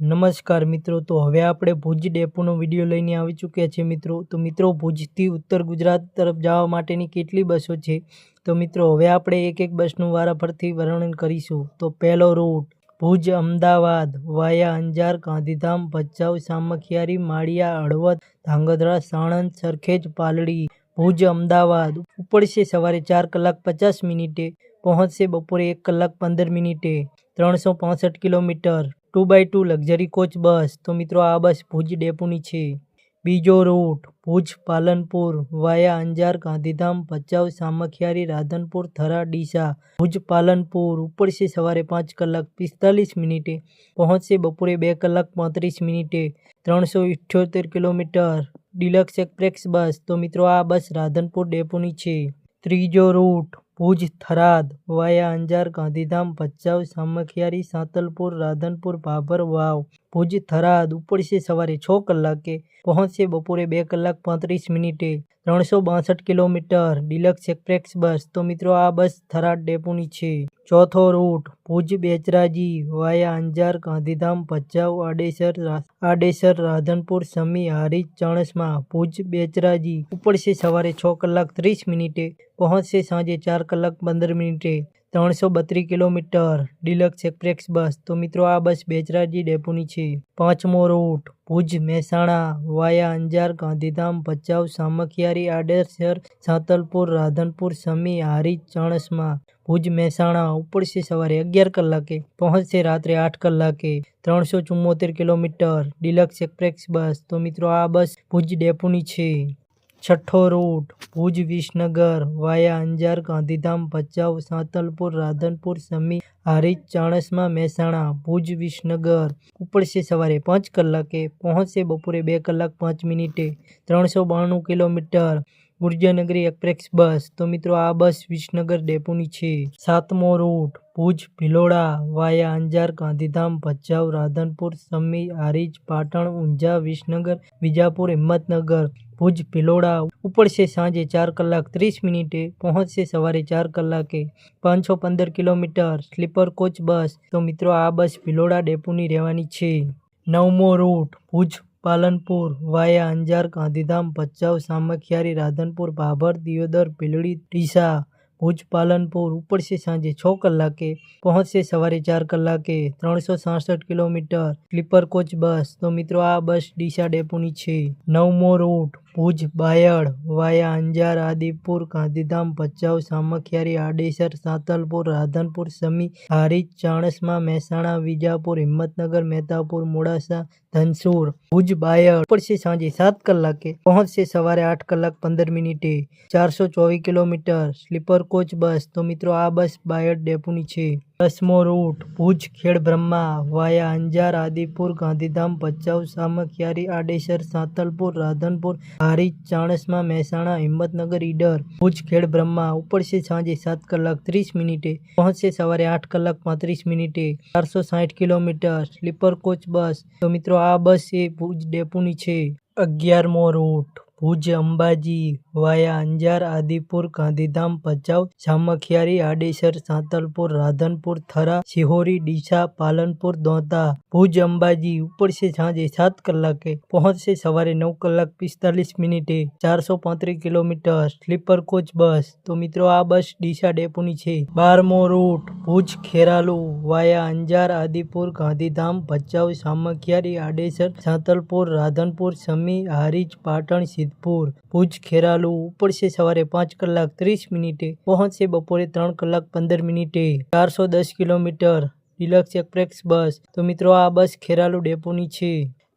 નમસ્કાર મિત્રો, તો હવે આપણે ભુજ ડેપોનો વીડિયો લઈને આવી ચૂક્યા છીએ મિત્રો. તો મિત્રો, ભુજથી ઉત્તર ગુજરાત તરફ જવા માટેની કેટલી બસો છે? તો મિત્રો, હવે આપણે એક એક બસનું વારાફરતી વર્ણન કરીશું. તો પહેલો રૂટ ભુજ, અમદાવાદ, વાયા, અંજાર, ગાંધીધામ, ભચાઉ, સામખિયારી, માળિયા, હળવદ, ધાંગધ્રા, સાણંદ, સરખેજ, પાલડી. ભુજ, અમદાવાદ, ઉપડશે સવારે ચાર કલાક પચાસ મિનિટે, પહોંચશે બપોરે એક કલાક પંદર મિનિટે. ત્રણસો પાંસઠ kilometre. Two by two luxury coach bus તો મિત્રો, આ બસ ભુજ ડેપોની છે. બીજો રૂટ ભુજ પાલનપુર વાયા અંજાર, ગાંધીધામ, ભચાઉ, સામખિયારી, રાધનપુર, થરા, ડીસા. ભુજ પાલનપુર ઉપડશે સવારે પાંચ કલાક પિસ્તાલીસ મિનિટે, પહોંચશે બપોરે બે કલાક પાંત્રીસ મિનિટે. ત્રણસો ઇઠ્યોતેર કિલોમીટર ડિલક્સ એક્સપ્રેસ બસ. તો મિત્રો, આ બસ રાધનપુર ડેપોની છે. ત્રીજો રૂટ ભુજ થરાદ વાયા અંજાર ગાંધીધામ ભચાઉ સામખિયારી સાંતલપુર રાધનપુર ભાભર વાવ. ભુજ થરાદ ઉપડશે સવારે છ કલાકે, પહોંચશે બપોરે બે કલાક પાંત્રીસ મિનિટે. ત્રણસો બાસઠ કિલોમીટર ડિલક્સ એક્સપ્રેસ બસ. તો મિત્રો, આ બસ થરાદ ડેપોની છે. ચોથો રૂટ, ભુજ બેચરાજી વાયા અંજાર, ગાંધીધામ, ભચાઉ, આડેસર આડેસર, રાધનપુર, સમી, હારીજ, ચાણસ્મા. ભુજ બેચરાજી ઉપડશે સવારે છ કલાક ત્રીસ મિનિટે, પહોંચશે સાંજે ચાર કલાક પંદર મિનિટે. ત્રણસો બત્રીસ કિલોમીટર. Deluxe express bus. તો મિત્રો, આ બસ બેચરાજી ડેપોની છે. પાંચમો રૂટ. ભુજ, મહેસાણા, વાયા, અંજાર, ગાંધીધામ, ભચાઉ, સામખિયારી, આડેસર, સાંતલપુર, રાધનપુર, સમી હારી ચણસમાં. ભુજ, મહેસાણા ઉપડશે સવારે અગિયાર કલાકે. પહોંચશે રાત્રે આઠ કલાકે. ત્રણસો ચુમ્મોતેર કિલોમીટર. Deluxe express bus. તો મિત્રો, આ બસ ભુજ ડેપોની છે. છઠ્ઠો રૂટ, ભુજ, વિસનગર, વાયા, અંજાર, ગાંધીધામ, ભચાઉ, સાંતલપુર, રાધનપુર, સમી, હારીજ, ચાણસમાં, મહેસાણા, ભુજ, વિસનગર. ઉપડશે સવારે પાંચ કલાકે, પહોંચશે બપોરે બે કલાક પાંચ મિનિટે. ત્રણસો બાણું કિલોમીટર. Gurjarnagari express bus. તો મિત્રો, આ બસ વિસનગર ડેપોની છે. સાતમો રૂટ, ભુજ, ભિલોડા, વાયા, અંજાર, ગાંધીધામ, ભચાઉ, રાધનપુર, સમી હારીજ પાટણ, ઊંઝા, વિસનગર, વિજાપુર, હિંમતનગર, ભુજ, ભિલોડા. ઉપડશે સાંજે ચાર કલાક ત્રીસ મિનિટે પહોંચશે સવારે ચાર કલાકે. પાંચસો પંદર કિલોમીટર, સ્લીપર કોચ બસ. તો મિત્રો, આ બસ ભિલોડા ડેપોની રહેવાની છે. નવમો રૂટ, ભુજ પાલનપુર વાયા અંજાર ગાંધીધામ ભચાઉ સામખિયારી રાધનપુર ભાભર દિયોદર ભીલડી ડીસા ભુજ પાલનપુર ઉપડશે સાંજે છ કલાકે, પહોંચશે સવારે ચાર કલાકે, ત્રણસો સાસઠ કિલોમીટર સ્લીપર કોચ બસ. તો મિત્રો, આ બસ ડીસા ડેપોની છે. નવમો રૂટ, ભુજ બાયડ, વાયા અંજાર, આદિપુર, ગાંધીધામ, ભચાઉ, સામખિયારી, આડેસર, સાંતલપુર, રાધનપુર, સમી, હારીજ, ચાણસમા, મહેસાણા, વિજાપુર, હિંમતનગર, મહેતાપુર, મોડાસા, ધનસુર. ભુજ બાયડ પડશે સાંજે સાત કલાકે, પહોંચશે સવારે આઠ કલાક પંદર મિનિટે. ચારસો ચોવીસ કિલોમીટર સ્લીપર કોચ બસ. તો મિત્રો, આ બસ બાયડ ડેપોની છે. દસમો રૂટ, ભુજ, ખેડ બ્રહ્મા, વાયા, અંજાર, આદિપુર, ગાંધીધામ, ભચાઉ, સામખિયારી, આડેસર સાંતલપુર રાધનપુર હારી ચાણસમાં, મહેસાણા, હિંમતનગર, ઈડર, ભુજ, ખેડ બ્રહ્મા ઉપડશે સાંજે સાત કલાક ત્રીસ મિનિટે, પહોંચશે સવારે આઠ કલાક પાંત્રીસ મિનિટે, ચારસો સાઠ કિલોમીટર, સ્લીપર કોચ બસ. તો મિત્રો, આ બસ એ ભુજ ડેપોની છે. અગિયારમો રૂટ. ભુજ, અંબાજી, વાયા, અંજાર, આદિપુર, ગાંધીધામ, ભચાઉ, સામખિયારી, આડેસર, સાંતલપુર, રાધનપુર, થરા, શિહોરી, ડીસા, પાલનપુર, દોંતા, ભુજ, અંબાજી ઉપડશે સાંજે સાત કલાકે પહોંચશે સવારે નવ કલાક પિસ્તાલીસ મિનિટે ચારસો પાંત્રીસ કિલોમીટર સ્લીપર કોચ બસ. તો મિત્રો, આ બસ ડીસા ડેપોની છે. બારમો રૂટ, ભુજ, ખેરાલુ, વાયા, અંજાર, આદિપુર, ગાંધીધામ, ભચાઉ, સામખિયારી, આડેસર, સાંતલપુર, રાધનપુર, સમી, હારીજ, પાટણ સિદ્ધપુર ભુજ ખેરાલુ ઉપડશે સવારે પાંચ કલાક ત્રીસ મિનિટે, પહોંચશે બપોરે ત્રણ કલાક પંદર મિનિટે. ચારસો દસ કિલોમીટર. Deluxe express bus. તો મિત્રો, આ બસ ખેરાલુ ડેપોની છે.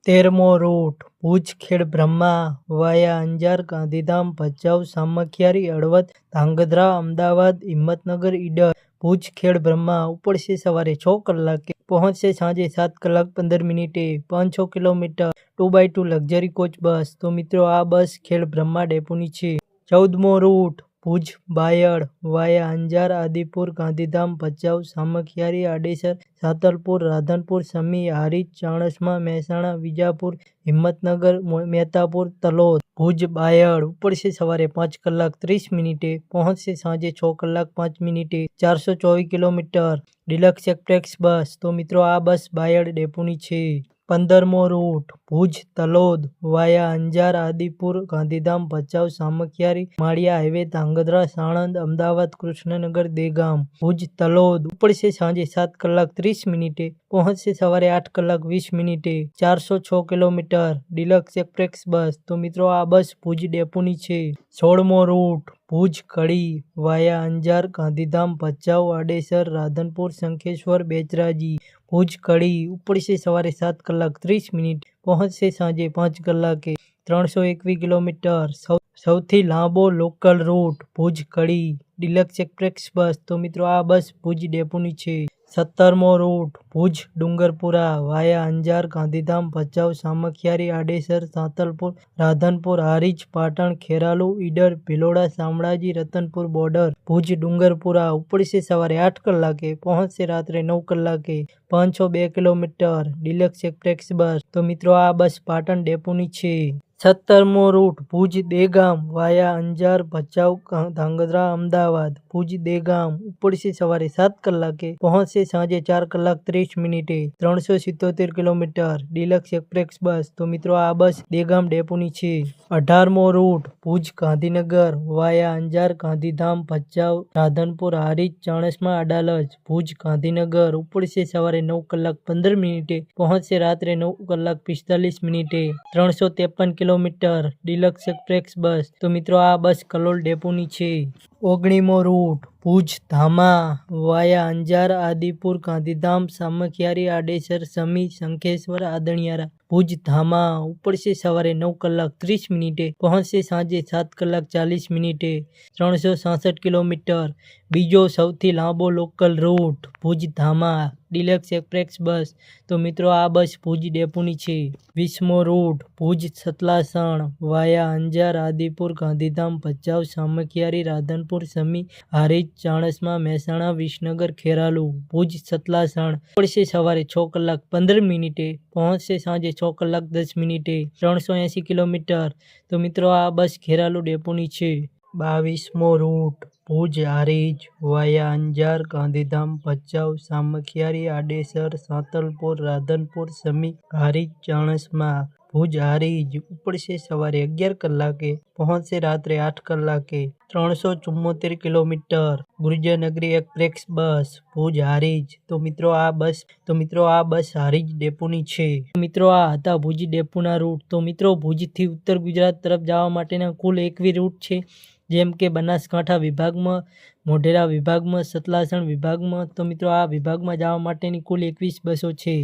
તેરમો રૂટ. ભુજ ખેડ બ્રહ્મા વાયા અંજાર ગાંધીધામ ભચાઉ સામખિયારી હળવદ ધાંગધ્રા અમદાવાદ હિંમતનગર ઈડર. ભુજ ખેડ બ્રહ્મા ઉપડશે સવારે છ કલાકે. પહોંચશે સાંજે સાત કલાક પંદર મિનિટે. પાંચ છ kilometre, two by two luxury coach bus. તો મિત્રો, આ બસ ખેડ બ્રહ્મા ડેપોની છે. ચૌદમો રૂટ. ભુજ, બાયડ, વાયા, અંજાર, આદિપુર, ગાંધીધામ, ભચાઉ, સામખિયારી, આડેસર, સાંતલપુર, રાધનપુર, સમી, હારીજ, ચાણસ્મા, મહેસાણા, વિજાપુર, હિંમતનગર મહેતાપુર, તલોદ. ભુજ, બાયડ ઉપડશે સવારે પાંચ કલાક ત્રીસ મિનિટે, પહોંચશે સાંજે છ કલાક પાંચ મિનિટે, ચારસો ચોવીસ કિલોમીટર. Deluxe express bus. તો મિત્રો, આ બસ બાયડ ડેપોની છે. પંદરમો route, Bhuj, Talod, via, Anjar, Adipur, Gandhidham, Bhachau, Samakhiyari, Maliya highway, Dhrangadhra, Sanand, Ahmedabad, Krishnanagar, Dehgam, Bhuj, Talod. ઉપડશે સાંજે સાત કલાક ત્રીસ મિનિટે, પહોંચશે સવારે આઠ કલાક વીસ મિનિટે. ચારસો છ કિલોમીટર, ડિલક્સ એક્સપ્રેસ બસ. તો મિત્રો, આ બસ ભુજ ડેપોની છે. સોળમો રૂટ, ભુજ, કડી, વાયા, અંજાર, ગાંધીધામ, ભચાઉ, આડેસર, રાધનપુર, શંખેશ્વર બેચરાજી ભુજ કડી ઉપડશે સવારે સાત કલાક ત્રીસ મિનિટ, પહોંચશે સાંજે પાંચ કલાકે ત્રણસો એકવીસ કિલોમીટર. સૌથી લાંબો local route Bhuj Kadi deluxe express bus. તો મિત્રો, આ બસ ભુજ ડેપોની છે. સત્તરમો route, Bhuj, Dungarpura, via, Anjar, Gandhidham, Bhachau, Samakhiyari, Adesar, Santalpur, Radhanpur, Harij, Patan, Kheralu, Idar, Bhiloda, Shamlaji, Ratanpur border, Bhuj, Dungarpura ઉપડશે સવારે આઠ કલાકે, પહોંચશે રાત્રે નવ કલાકે પાંચસો બે કિલોમીટર, ડિલક્સ એક્સપ્રેસ બસ. તો મિત્રો, આ બસ પાટણ ડેપોની છે. સત્તરમો રૂટ, ભુજ, દેગામ, વાયા, અંજાર, ભચાઉ ધાંગધ્રા, અમદાવાદ. ભુજ દેગામ ઉપડશે સવારે સાત કલાકે, પહોંચશે સાંજે ચાર કલાક ત્રીસ મિનિટે. ત્રણસો સિત્તોતેર કિલોમીટર ડિલક્સ એક્સપ્રેસ બસ. તો મિત્રો, આ બસ દેગામ ડેપોની છે. અઢારમો રૂટ, ભુજ ગાંધીનગર વાયા અંજાર ગાંધીધામ ભચાઉ રાધનપુર હારીજ ચાણસમા અડાલજ. ભુજ ગાંધીનગર ઉપડશે સવારે નવ કલાક પંદર મિનિટે, પહોંચશે રાત્રે નવ કલાક પિસ્તાલીસ મિનિટે. ત્રણસો ત્રેપન કિલોમીટર ડિલક્સ એક્સપ્રેસ બસ. તો મિત્રો, આ બસ કલોલ ડેપોની છે. ઓગણીમો રૂટ કોટ ભુજ, ધામા, વાયા, અંજાર, આદિપુર, ગાંધીધામ, સામખિયારી, આડેસર, સમી, શંખેશ્વર, આદણિયારા. ભુજ, ધામા ઉપડશે સવારે નવ કલાક ત્રીસ મિનિટે, પહોંચશે સાંજે સાત કલાક ચાલીસ મિનિટે. ત્રણસો સાસઠ કિલોમીટર. બીજો સૌથી લાંબો local route, Bhuj, Dhama, deluxe express bus. તો મિત્રો, આ બસ ભુજ ડેપોની છે. વીસમો રૂટ, ભુજ સતલાસણ, વાયા, અંજાર, આદિપુર, ગાંધીધામ, ભચાઉ, સામખિયારી, રાધનપુર, સમી, હારીજ ચાણસ્મા મહેસાણા વિસનગર ખેરાલુ ભુજ સતલાસણ પડશે સવારે છ કલાક પંદર મિનિટે, પહોંચશે સાંજે છ કલાક દસ મિનિટે ત્રણસો એંસી કિલોમીટર. તો મિત્રો, આ બસ ખેરાલુ ડેપોની છે. બાવીસમો રૂટ, ભુજ હારીજ વાયા અંજાર, ગાંધીધામ, ભચાઉ, સામખિયારી, આડેસર, સાંતલપુર, રાધનપુર, સમી હારીજ ચાણસ્મા. ભુજ હારીજ ઉપડશે સવારે અગિયાર કલાકે, પહોંચશે રાત્રે આઠ કલાકે. ત્રણસો ચુમ્મોતેર kilometre, Gurjarnagari express bus. Bhuj Harij તો મિત્રો આ બસ, તો મિત્રો આ બસ હારીજ ડેપોની છે. મિત્રો આ હતા ભુજ ડેપોના રૂટ. તો મિત્રો ભુજથી ઉત્તર ગુજરાત તરફ જવા માટેના કુલ એકવી રૂટ છે. જેમ કે બનાસકાંઠા વિભાગમાં, મોઢેરા વિભાગમાં, સતલાસણ વિભાગમાં. તો મિત્રો આ વિભાગમાં જવા માટેની કુલ એકવીસ બસો છે.